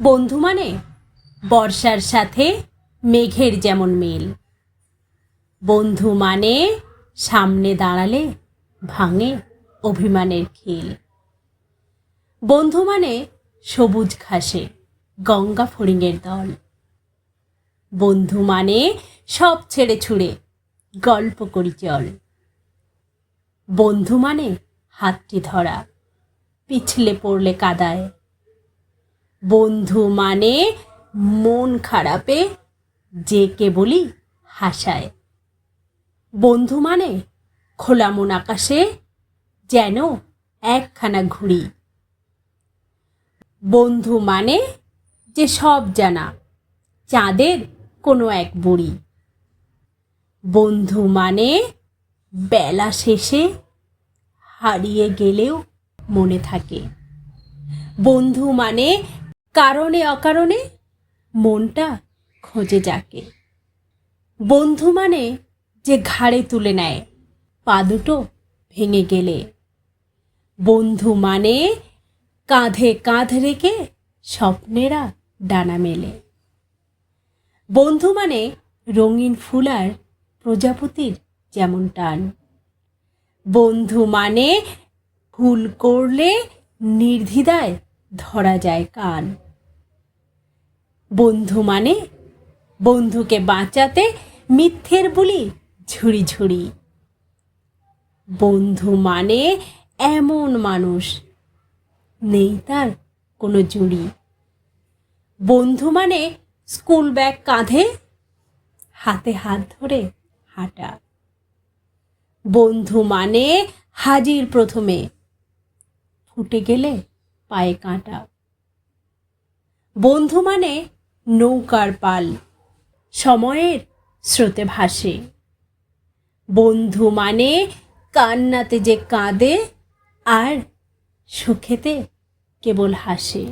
বন্ধু মানে? বর্ষার সাথে মেঘের যেমন মিল। বন্ধু মানে সামনে দাঁড়ালে ভাঙে অভিমানের খিল। বন্ধু মানে সবুজ ঘাসে গঙ্গা ফড়িংয়ের দল। বন্ধু মানে সব ছেড়ে ছুড়ে গল্প করি চল। বন্ধু মানে হাতটি ধরা, পিছলে পড়লে কাদায় বন্ধু মানে মন খারাপে, যে কেবলই হাসায়। বন্ধু মানে খোলা মন আকাশে, যেন একখানা ঘুড়ি। বন্ধু মানে যে সব জানা, চাঁদের কোনো এক বুড়ি। বন্ধু মানে বেলা শেষে হারিয়ে গেলেও মনে থাকে। বন্ধু মানে কারণে অকারণে মনটা খোঁজে যাকে। বন্ধু মানে যে ঘাড়ে তুলে নেয়, পা দুটো ভেঙে গেলে। বন্ধু মানে কাঁধে কাঁধ রেখে স্বপ্নেরা ডানা মেলে। বন্ধু মানে রঙিন ফুল আর প্রজাপতির যেমন টান। বন্ধু মানে ভুল করলে নির্দ্বিধায় ধরা যায় কান। বন্ধু মানে বন্ধুকে বাঁচাতে মিথ্যের বলি ঝুড়ি ঝুড়ি। বন্ধু মানে এমন মানুষ, নেই তার কোনো জুড়ি। বন্ধু মানে স্কুল ব্যাগ কাঁধে, হাতে হাত ধরে হাঁটা। বন্ধু মানে হাজির প্রথমে, ফুটে গেলে পায়ে কাঁটা। বন্ধু মানে নৌকার পাল, সময়ের স্রোতে ভাসে। বন্ধু মানে কান্নাতে যে কাঁদে, আর সুখেতে কেবল হাসে।